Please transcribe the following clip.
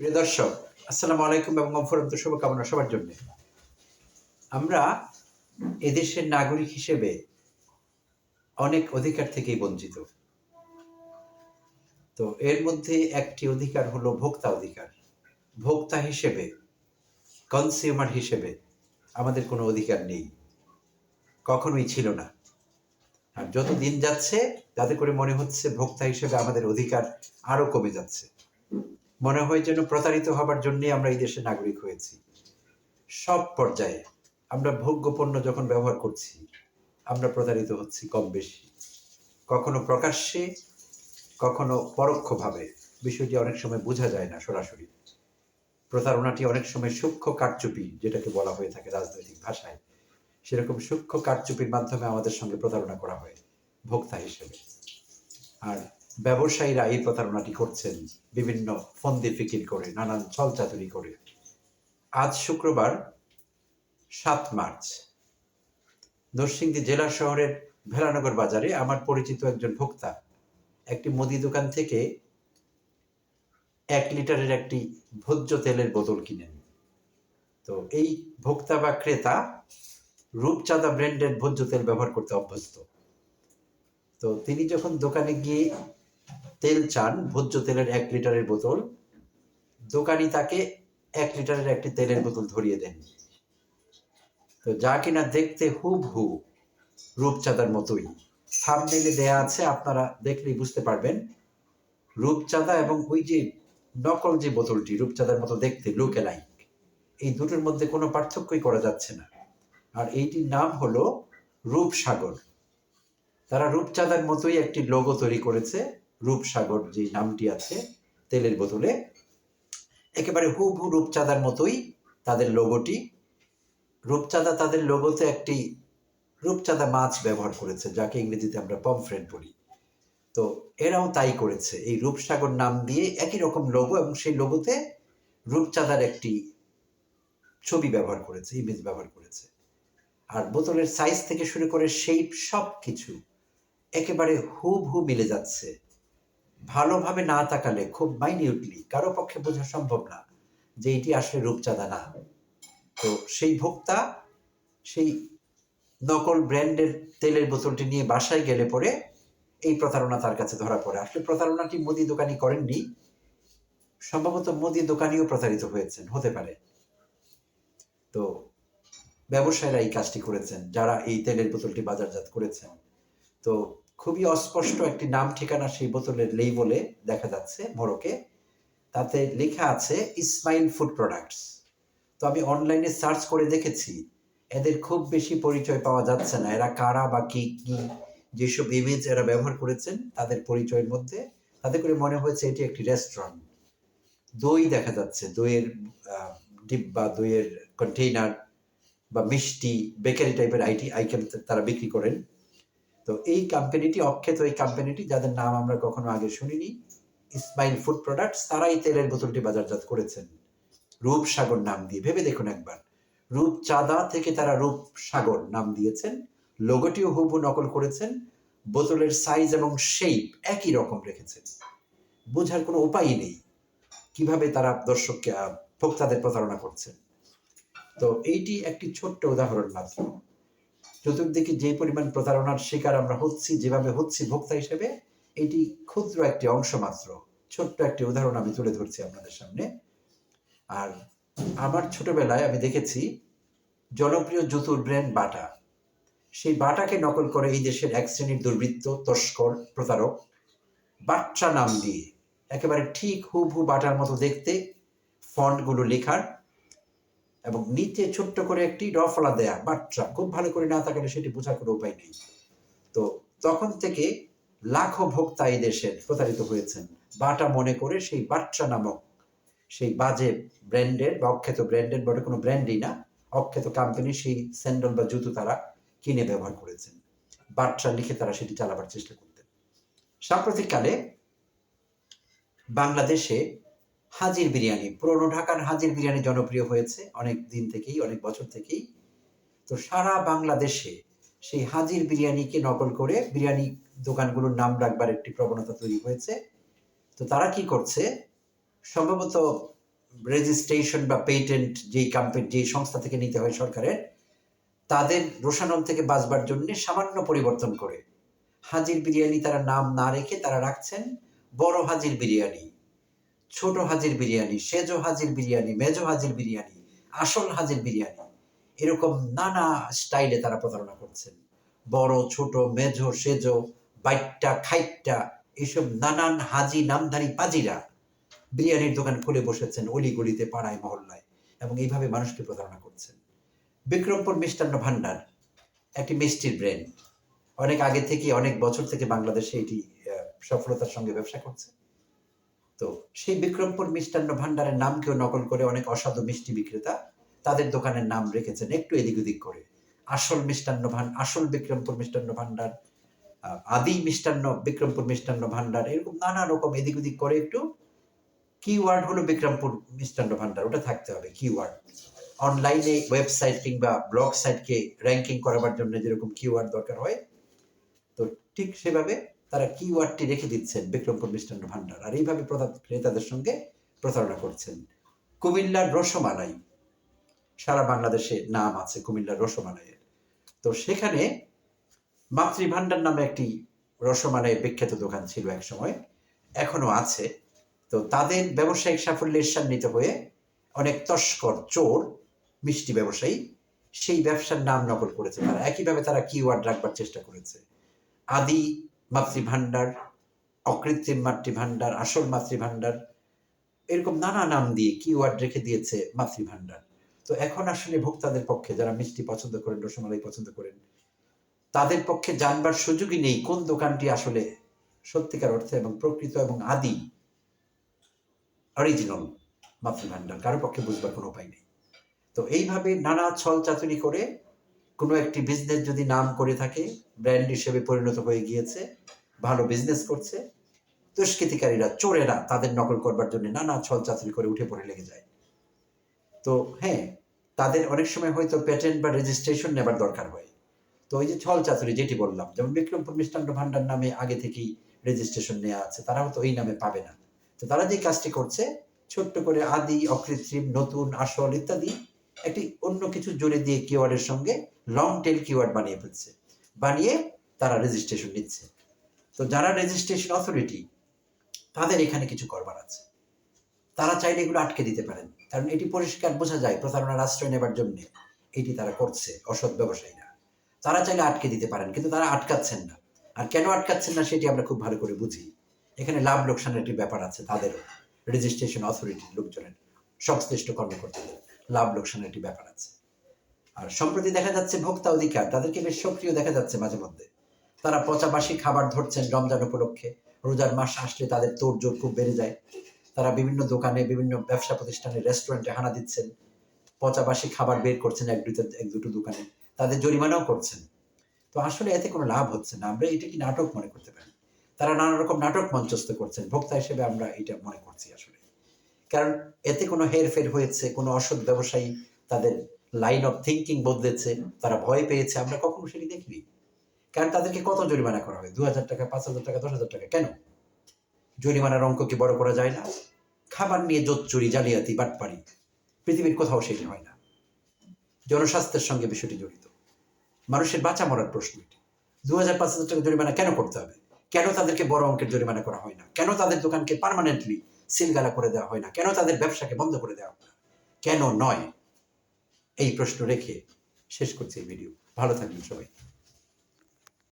প্রিয় দর্শক, আসসালামু আলাইকুম এবং অফরন্ত শুভকামনা সবার জন্য। আমরা এদেশের নাগরিক হিসেবে অনেক অধিকার থেকেই বঞ্চিত। তো এর মধ্যে একটি অধিকার হলো ভোক্তা অধিকার। ভোক্তা হিসেবে কনজিউমার হিসেবে আমাদের কোনো অধিকার নেই। কখনোই ছিল না। আর যত দিন যাচ্ছে, তাতে করে মনে হচ্ছে ভোক্তা হিসেবে আমাদের অধিকার আরও কমে যাচ্ছে। মনে হয় যেন প্রতারিত হবার জন্যই আমরা এই দেশের নাগরিক হয়েছি। সব পর্যায়ে আমরা ভোগ্য পণ্য যখন ব্যবহার করছি, আমরা প্রতারিত হচ্ছি কম বেশি। কখনো প্রকাশ্যে, কখনো পরোক্ষভাবে। বিষয়টি অনেক সময় বোঝা যায় না সরাসরি। প্রতারণাটি অনেক সময় সূক্ষ্ম কারচুপি, যেটাকে বলা হয়ে থাকে রাজনৈতিক ভাষায়। সেরকম সূক্ষ্ম কারচুপির মাধ্যমে আমাদের সঙ্গে প্রতারণা করা হয়, ভোক্তা হিসেবে। আর ব্যবসায়ীরা এই প্রতারণাটি করছেন। বিভিন্ন ফন্দি ফিকির করে, নানান ছলচাতুরি করে। আজ শুক্রবার সাত মার্চ। নরসিংদী জেলা শহরের ভেলানগর বাজারে আমার পরিচিত একজন ভোক্তা একটি মুদি দোকান থেকে এক লিটারের একটি ভোজ্য তেলের বোতল কিনেন। তো এই ভোক্তা বা ক্রেতা রূপচাঁদা ব্র্যান্ডের ভোজ্য তেল ব্যবহার করতে অভ্যস্ত। তো তিনি যখন দোকানে গিয়ে তেল চান, ভোজ্য তেলের এক লিটারের বোতল। দোকানি তাকে এক লিটারের একটি তেলের বোতল ধরিয়ে দেন। তো যা কিনা দেখতে হুব হু রূপচাঁদার মতোই। থামনেলে দেয়া আছে, আপনারা দেখলেই বুঝতে পারবেন। রূপচাঁদা এবং ওই যে নকল যে বোতলটি, রূপচাঁদার মতো দেখতে লুকে লাইক এই দুটোর মধ্যে কোনো পার্থক্যই করা যাচ্ছে না। আর এইটির নাম হলো রূপসাগর। তারা রূপচাঁদার মতোই একটি লোগো তৈরি করেছে। রূপসাগর যে নামটি আছে, তেলের বোতলে, একেবারে হুবহু রূপচাঁদার মতোই তাদের লোগোটি রূপচাঁদা তাদের লোগোতে একটি রূপচাঁদা মাছ ব্যবহার করেছে, যাকে ইংরেজিতে আমরা পমফ্রেট বলি। তো এরাও তাই করেছে, এই রূপসাগর নাম দিয়ে একই রকম লোগো এবং সেই লোগোতে রূপচাঁদার একটি ছবি ব্যবহার করেছে ইমেজ ব্যবহার করেছে। আর বোতলের সাইজ থেকে শুরু করে শেপ সব কিছু একেবারে হুবহু মিলে যাচ্ছে। ভালোভাবে না তাকালে খুব মাইনিউটলি কারও পক্ষে বোঝা সম্ভব না যে এটি আসলে রূপচাঁদা না তো সেই ভোক্তা সেই নকল ব্র্যান্ডের তেলের বোতলটি নিয়ে বাসায় গেলে পরে এই প্রতারণা তার কাছে ধরা পড়ে। আসলে প্রতারণাটি মুদি দোকানি করেননি, সম্ভবত মুদি দোকানিও প্রতারিত হয়েছেন, হতে পারে। তো ব্যবসায়ীরা এই কাজটি করেছেন, যারা এই তেলের বোতলটি বাজারজাত করেছেন। তো খুবই অস্পষ্ট একটি নাম ঠিকানা সেই বোতলের লেইবলে দেখা যাচ্ছে মোড়কে। তাতে লেখা আছে, ইসমাইল ফুড প্রোডাক্টস। তো আমি অনলাইনে সার্চ করে দেখেছি, এদের খুব বেশি পরিচয় পাওয়া যাচ্ছে না। এরা কারা বা কি কি, যেসব ইমেজ এরা ব্যবহার করেছেন তাদের পরিচয়ের মধ্যে। তাতে করে মনে হয়েছে এটি একটি রেস্টুরেন্ট দই দেখা যাচ্ছে, দইয়ের ডিব্বা, দইয়ের কন্টেইনার বা মিষ্টি বেকারি টাইপের আইটি আইটেম তারা বিক্রি করেন। তো এই কোম্পানিটি অক্ষেত এই কোম্পানিটি যাদের নাম আমরা কখনো আগে শুনিনি ইসমাইল ফুড প্রোডাক্টস তারা এই তেলের বোতলটি বাজারজাত করেছেন। রূপসাগর নাম দিয়ে, ভেবে দেখুন একবার। রূপচাঁদা থেকে তারা রূপসাগর নাম দিয়েছেন। লোগোটিও হুবহু নকল করেছেন। বোতলের সাইজ এবং শেপ একই রকম রেখেছেন। বোঝার কোনো উপায়ই নেই। কীভাবে তারা দর্শককে ভোক্তাদের প্রতারণা করছেন। তো এইটি একটি ছোট্ট উদাহরণ মাত্র। চতুর্দিকে যে পরিমাণ প্রতারণার শিকার আমরা হচ্ছি, যেভাবে হচ্ছি ভোক্তা হিসেবে, এটি ক্ষুদ্র একটি অংশ মাত্র। ছোট্ট একটি উদাহরণ আমি তুলে ধরছি আপনাদের সামনে। আর আমার ছোটবেলায় আমি দেখেছি জনপ্রিয় জুতুর ব্র্যান্ড বাটা। সেই বাটাকে নকল করে এই দেশের এক শ্রেণির দুর্বৃত্ত, তস্কর, প্রতারক, বাচ্চা নাম দিয়ে, একেবারে ঠিক হুবহু বাটার মতো দেখতে, ফন্টগুলো লেখার এবং নিচে ছোট্ট করে একটি রফলা দেয়া বাচ্চা খুব ভালো করে না থাকলে সেটি বোঝার কোনো উপায় নেই। তো তখন থেকে লাখো ভোক্তা এই দেশের প্রতারিত হয়েছেন। বাটা মনে করে সেই বাচ্চা নামক সেই বাজে ব্র্যান্ডের বা অখ্যাত ব্র্যান্ডের বটে, কোনো ব্র্যান্ডই না, অখ্যাত কোম্পানি সেই স্যান্ডল বা জুতো তারা কিনে ব্যবহার করেছেন। বাচ্চা লিখে তারা সেটি চালাবার চেষ্টা করতেন। সাম্প্রতিককালে বাংলাদেশে হাজির বিরিয়ানি, পুরনো ঢাকার হাজির বিরিয়ানি জনপ্রিয় হয়েছে অনেক দিন থেকেই, অনেক বছর থেকেই। তো সারা বাংলাদেশে সেই হাজির বিরিয়ানিকে নকল করে বিরিয়ানি দোকানগুলোর নাম রাখবার একটি প্রবণতা তৈরি হয়েছে। তো তারা কি করছে? সম্ভবত রেজিস্ট্রেশন বা পেটেন্ট যেই কোম্পানি যেই সংস্থা থেকে নিতে হয় সরকারের, তাদের রোশানল থেকে বাঁচবার জন্য সামান্য পরিবর্তন করে হাজির বিরিয়ানি তারা নাম না রেখে তারা রাখছেন বড় হাজির বিরিয়ানি। ছোট হাজির বিরিয়ানি, সেজো হাজির বিরিয়ানি, মেজো হাজির বিরিয়ানি, আসল হাজির বিরিয়ানি। এরকম নানা স্টাইলে তারা প্রতারণা করছেন। বড়, ছোট, মেজো, সেজো, বাইটটা, খাইটটা এইসব নানান হাজি নামধারী পাজিরা বিরিয়ানির দোকান খুলে বসেছেন অলিগলিতে, পাড়ায়, মহল্লায় এবং এইভাবে মানুষকে প্রতারণা করছেন। বিক্রমপুর মিষ্টান্ন ভান্ডার, একটি মিষ্টির ব্র্যান্ড অনেক আগে থেকে, অনেক বছর থেকে বাংলাদেশে এটি সফলতার সঙ্গে ব্যবসা করছে। তো সেই বিক্রমপুর মিষ্টান্ন ভান্ডারের নামকেও নকল করে অনেক অসাধু মিষ্টি বিক্রেতা তাদের দোকানের নাম রেখেছেন একটু এদিক ওদিক করে। আসল মিষ্টান্ন ভান, আসল বিক্রমপুর মিষ্টান্ন ভান্ডার আদি মিষ্টান্ন, বিক্রমপুর মিষ্টান্ন ভান্ডার এরকম নানা রকম এদিক ওদিক করে একটু কিওয়ার্ড হলো বিক্রমপুর মিষ্টান্ন ভান্ডার ওটা থাকতে হবে কিওয়ার্ড অনলাইনে ওয়েবসাইট কিংবা ব্লগ সাইটকে র্যাঙ্কিং করাবার জন্য যেরকম কিওয়ার্ড দরকার হয়, তো ঠিক সেভাবে তারা কিওয়ার্ডটি রেখে দিচ্ছেন বিক্রমপুর মিষ্টান্ন ভান্ডার আর এইভাবে ক্রেতাদের সঙ্গে প্রতারণা করছেন কুমিল্লার রসমালাই। সারা বাংলাদেশে নাম আছে কুমিল্লার রসমালাইয়ের। তো সেখানে মাতৃভান্ডার নামে একটি রসমালাইয়ের বিখ্যাত দোকান ছিল এক সময় এখনও আছে। তো তাদের ব্যবসায়িক সাফল্যের ঈর্ষান্বিত হয়ে অনেক তস্কর, চোর, মিষ্টি ব্যবসায়ী সেই ব্যবসার নাম নকল করেছে তারা। একইভাবে তারা কিওয়ার্ড রাখবার চেষ্টা করেছে। আদি মাতৃভান্ডার অকৃত্রিম মাতৃভাণ্ডার, আসল মাতৃভাণ্ডার, এরকম নানা নাম দিয়ে কিওয়ার্ড রেখে দিয়েছে মাতৃভাণ্ডার। তো এখন আসলে ভোক্তাদের পক্ষে যারা মিষ্টি পছন্দ করেন, রসমালাই পছন্দ করেন, তাদের পক্ষে জানবার সুযোগই নেই কোন দোকানটি আসলে সত্যিকার অর্থে এবং প্রকৃত এবং আদি অরিজিনাল মাতৃভাণ্ডার। কারও পক্ষে বুঝবার কোনো উপায় নেই। তো এইভাবে নানা ছল চাতুরি করে কোনো একটি বিজনেস যদি নাম করে থাকে ব্র্যান্ড হিসেবে পরিণত হয়ে গিয়েছে, ভালো বিজনেস করছে, দুষ্কৃতিকারীরা চোরেরা তাদের নকল করবার জন্য নানা ছল চাতুরি করে উঠে পড়ে লেগে যায়। তো হ্যাঁ তাদের অনেক সময় হয়তো প্যাটেন্ট বা রেজিস্ট্রেশন নেবার দরকার হয়। তো ওই যে ছল চাতুরি যেটি বললাম, যেমন বিক্রমপুর মিষ্টান্ন ভান্ডার নামে আগে থেকেই রেজিস্ট্রেশন নেওয়া আছে তারা হয়তো এই নামে পাবে না। তো তারা যে কাজটি করছে, ছোট্ট করে আদি, অকৃত্রিম, নতুন, আসল ইত্যাদি একটি অন্য কিছু জোরে দিয়ে কিওয়ার্ডের সঙ্গে লং টেল কিওয়ার্ড বানিয়ে ফেলছে। বানিয়ে তারা রেজিস্ট্রেশন নিচ্ছে। তো যারা রেজিস্ট্রেশন অথরিটি তাদের এখানে কিছু করবার আছে। তারা চাইলে এগুলো আটকে দিতে পারেন। কারণ এটি পরিষ্কার বোঝা যায়, প্রতারণার আশ্রয় নেবার জন্য এটি তারা করছে, অসৎ ব্যবসায়ীরা। তারা চাইলে আটকে দিতে পারেন, কিন্তু তারা আটকাচ্ছেন না। আর কেন আটকাচ্ছেন না সেটি আমরা খুব ভালো করে বুঝি। এখানে লাভ লোকসানের একটি ব্যাপার আছে, তাদেরও রেজিস্ট্রেশন অথরিটির লোকজনের সংশ্লিষ্ট কর্মকর্তাদের লাভ লোকসানের একটি ব্যাপার আছে। আর সম্প্রতি দেখা যাচ্ছে ভোক্তা অধিকার, তাদেরকে বেশ সক্রিয় দেখা যাচ্ছে মাঝে মধ্যে। তারা পচাবাসি খাবার ধরছেন রমজান উপলক্ষে। রোজার মাস আসলে তাদের তোড়জোড় খুব বেড়ে যায়। তারা বিভিন্ন দোকানে, বিভিন্ন ব্যবসা প্রতিষ্ঠানে, রেস্টুরেন্টে হানা দিচ্ছেন। পচাবাসি খাবার বের করছেন এক দুটো এক দুটো দোকানে। তাদের জরিমানাও করছেন। তো আসলে এতে কোনো লাভ হচ্ছে না। আমরা এটা কি নাটক মনে করতে পারি? তারা নানা রকম নাটক মঞ্চস্থ করছেন। ভোক্তা হিসেবে আমরা এটা মনে করছি আসলে। কারণ এতে কোনো হেরফের হয়েছে, কোনো অসৎ ব্যবসায়ী তাদের লাইন অফ থিঙ্কিং বদলেছে, তারা ভয় পেয়েছে, আমরা কখনো সেটি দেখিনি। কারণ তাদেরকে কত জরিমানা করা হয়? দু হাজার টাকা, পাঁচ হাজার টাকা, দশ হাজার টাকা, কেন? জরিমানার অঙ্ক কি বড় করা যায় না? খাবার নিয়ে জোত চুরি, জালিয়াতি বাটপাড়ি পৃথিবীর কোথাও সেটি হয় না। জনস্বাস্থ্যের সঙ্গে বিষয়টি জড়িত। মানুষের বাঁচা মরার প্রশ্ন এটি। দু হাজার পাঁচ হাজার টাকা জরিমানা কেন করতে হবে? কেন তাদেরকে বড় অঙ্কের জরিমানা করা হয় না? কেন তাদের দোকানকে পার্মানেন্টলি সিলগালা করে দেওয়া হয় না? কেন তাদের ব্যবসাকে বন্ধ করে দেওয়া হয় না? কেন নয়? এই প্রশ্ন রেখে শেষ করছি ভিডিও ভালো থাকবেন সবাই।